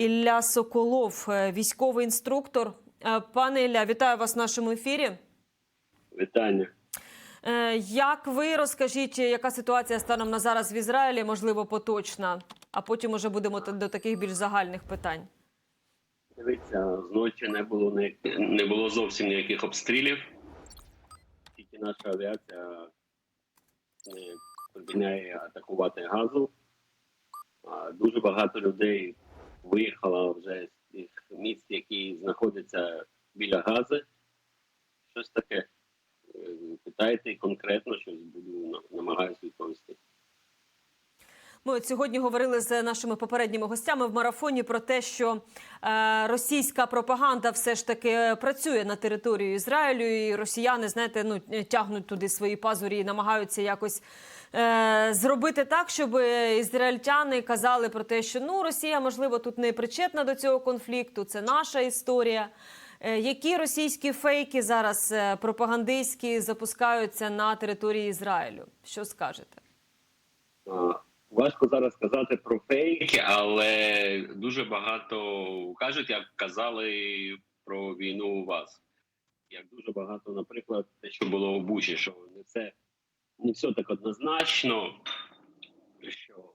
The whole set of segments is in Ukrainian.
Ілля Соколов, е, військовий інструктор. Е, Пане Ілля, вітаю вас в нашому ефірі. Вітання. Е, Як ви розкажіть, яка ситуація станом на зараз в Ізраїлі, можливо, поточна, а потім уже будемо до таких більш загальних питань. Дивіться, зночі не було не було зовсім ніяких обстрілів. Тільки наша авіація не припиняє атакувати газу. Дуже багато людей виїхало вже з тих місць, які знаходяться біля гази. Щось таке. Е, Питайте конкретно, щось буду намагаюся відповісти. Ми от сьогодні говорили з нашими попередніми гостями в марафоні про те, що е, російська пропаганда все ж таки працює на території Ізраїлю, і росіяни, знаєте, ну тягнуть туди свої пазурі і намагаються якось е, зробити так, щоб ізраїльтяни казали про те, що ну Росія, можливо, тут не причетна до цього конфлікту, це наша історія. Е, Які російські фейки зараз пропагандистські запускаються на території Ізраїлю? Що скажете? Важко зараз сказати про фейки, але дуже багато кажуть, як казали про війну у вас. Як дуже багато, наприклад, те, що було у Бучі, що не все, не все так однозначно, що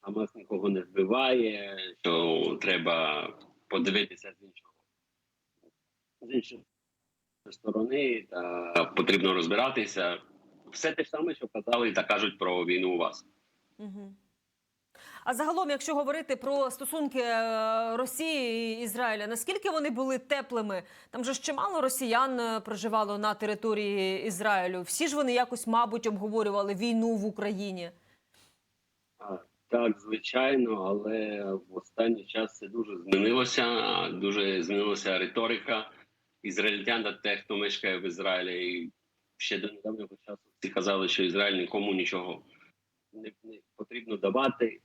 Хамас нікого не вбиває, що треба подивитися з іншого з іншої сторони, та потрібно розбиратися. Все те ж саме, що казали та кажуть про війну у вас. Угу. А загалом, якщо говорити про стосунки е, Росії і Ізраїля, наскільки вони були теплими? Там же ж чимало росіян е, проживало на території Ізраїлю. Всі ж вони якось, мабуть, обговорювали війну в Україні. Так, звичайно, але в останній час це дуже змінилося. Дуже змінилася риторика ізраїльтян та тих, хто мешкає в Ізраїлі. І ще до недавнього часу всі казали, що Ізраїль нікому нічого потрібно давати.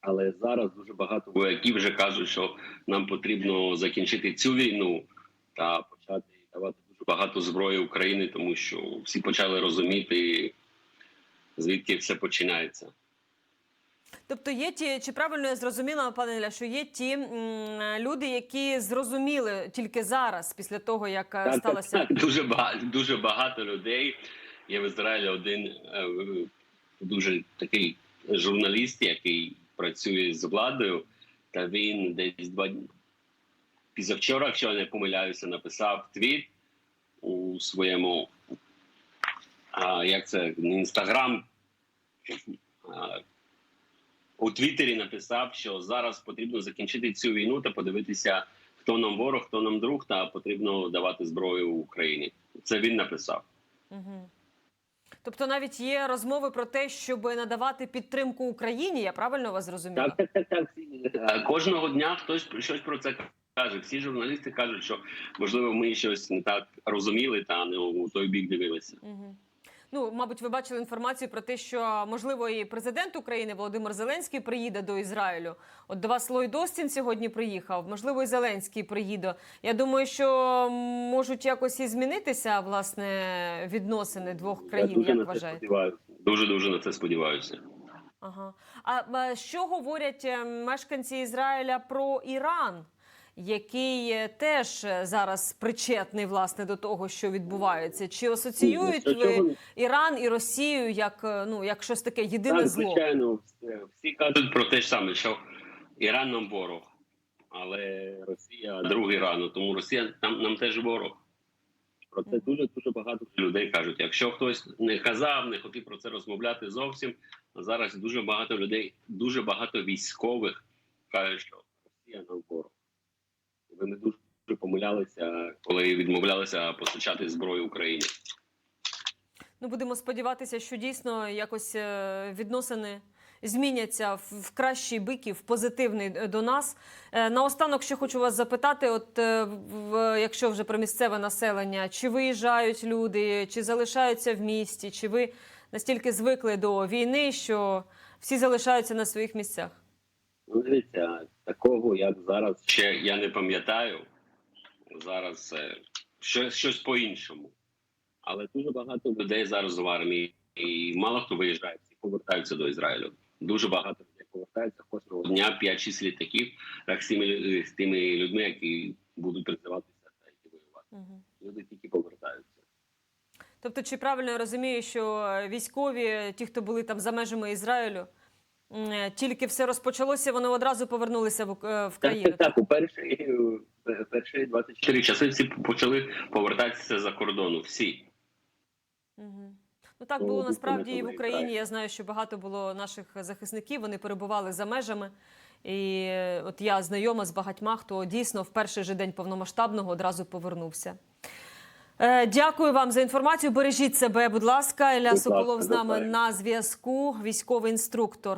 Але зараз дуже багато вояків вже кажуть, що нам потрібно закінчити цю війну та почати давати дуже багато зброї Україні, тому що всі почали розуміти, звідки все починається. Тобто є ті, чи правильно я зрозуміла, пане Ілля, що є ті м, люди, які зрозуміли тільки зараз, після того, як е, Так, сталося. так, так. Дуже багато, дуже багато людей. Є в Ізраїлі один е, дуже такий журналіст, який працює з владою, та він десь два пізавчора, якщо я не помиляюся, написав твіт у своєму а, як це інстаграм. У Твіттері написав, що зараз потрібно закінчити цю війну та подивитися, хто нам ворог, хто нам друг, та потрібно давати зброю Україні. Це він написав. Угу. Тобто навіть є розмови про те, щоб надавати підтримку Україні, я правильно вас зрозуміла? Так, так, так. Е, Кожного дня хтось щось про це каже. Всі журналісти кажуть, що можливо ми щось не так розуміли та не у той бік дивилися. Угу. Ну, мабуть, ви бачили інформацію про те, що можливо і президент України Володимир Зеленський приїде до Ізраїлю. От до вас Ллойд Остін сьогодні приїхав. Можливо, і Зеленський приїде. Я думаю, що можуть якось і змінитися власне відносини двох Я країн. дуже Як на це сподіваюся. Дуже дуже на це сподіваюся. Ага. А е, що говорять е, мешканці Ізраїля про Іран, який е, теж е, зараз причетний власне до того, що відбувається? Чи асоціюють ви Іран і Росію як е, ну як щось таке єдине Так, зло? звичайно, всі- всі кажуть про те ж саме, що Іран нам ворог, але Росія друг Ірану, тому Росія нам, нам теж ворог. Про це дуже дуже багато людей кажуть. Якщо хтось не казав, не хотів про це розмовляти зовсім. Зараз дуже багато людей, дуже багато військових кажуть, що Росія нам ворог. І ви не дуже помилялися, коли відмовлялися постачати зброю Україні. Ну будемо сподіватися, що дійсно якось е, відносини. Зміняться в кращий бик і в позитивний е, до нас. Е, Наостанок ще хочу вас запитати: от якщо вже про місцеве населення, чи виїжджають люди, чи залишаються в місті, чи ви настільки звикли до війни, що всі залишаються на своїх місцях? Ну, дивіться, такого, як зараз, ще я не пам'ятаю. Зараз це щось, щось по-іншому. Але дуже багато людей зараз в армії, і мало хто виїжджає, всі повертаються до Ізраїлю. Дуже багато людей повертаються кожного дня 5-6 літаків так, з тими, з тими людьми, які будуть призиватися та які воювати. Мгм. Люди тільки повертаються. Тобто, чи правильно я розумію, що військові, ті, хто були там за межами Ізраїлю, е, тільки все розпочалося, вони одразу повернулися в, е, в Так, країну? так, так. У перші, е, перші 24 часи всі почали повертатися за кордону. Всі. Мгм. Ну так Ну, було насправді і в Україні. Я знаю, що багато було наших захисників. Вони перебували за межами. І от я знайома з багатьма, хто дійсно в перший же день повномасштабного одразу повернувся. Е, Дякую вам за інформацію. Бережіть себе, будь ласка. Ілля Будь Соколов з нами на зв'язку. Військовий інструктор.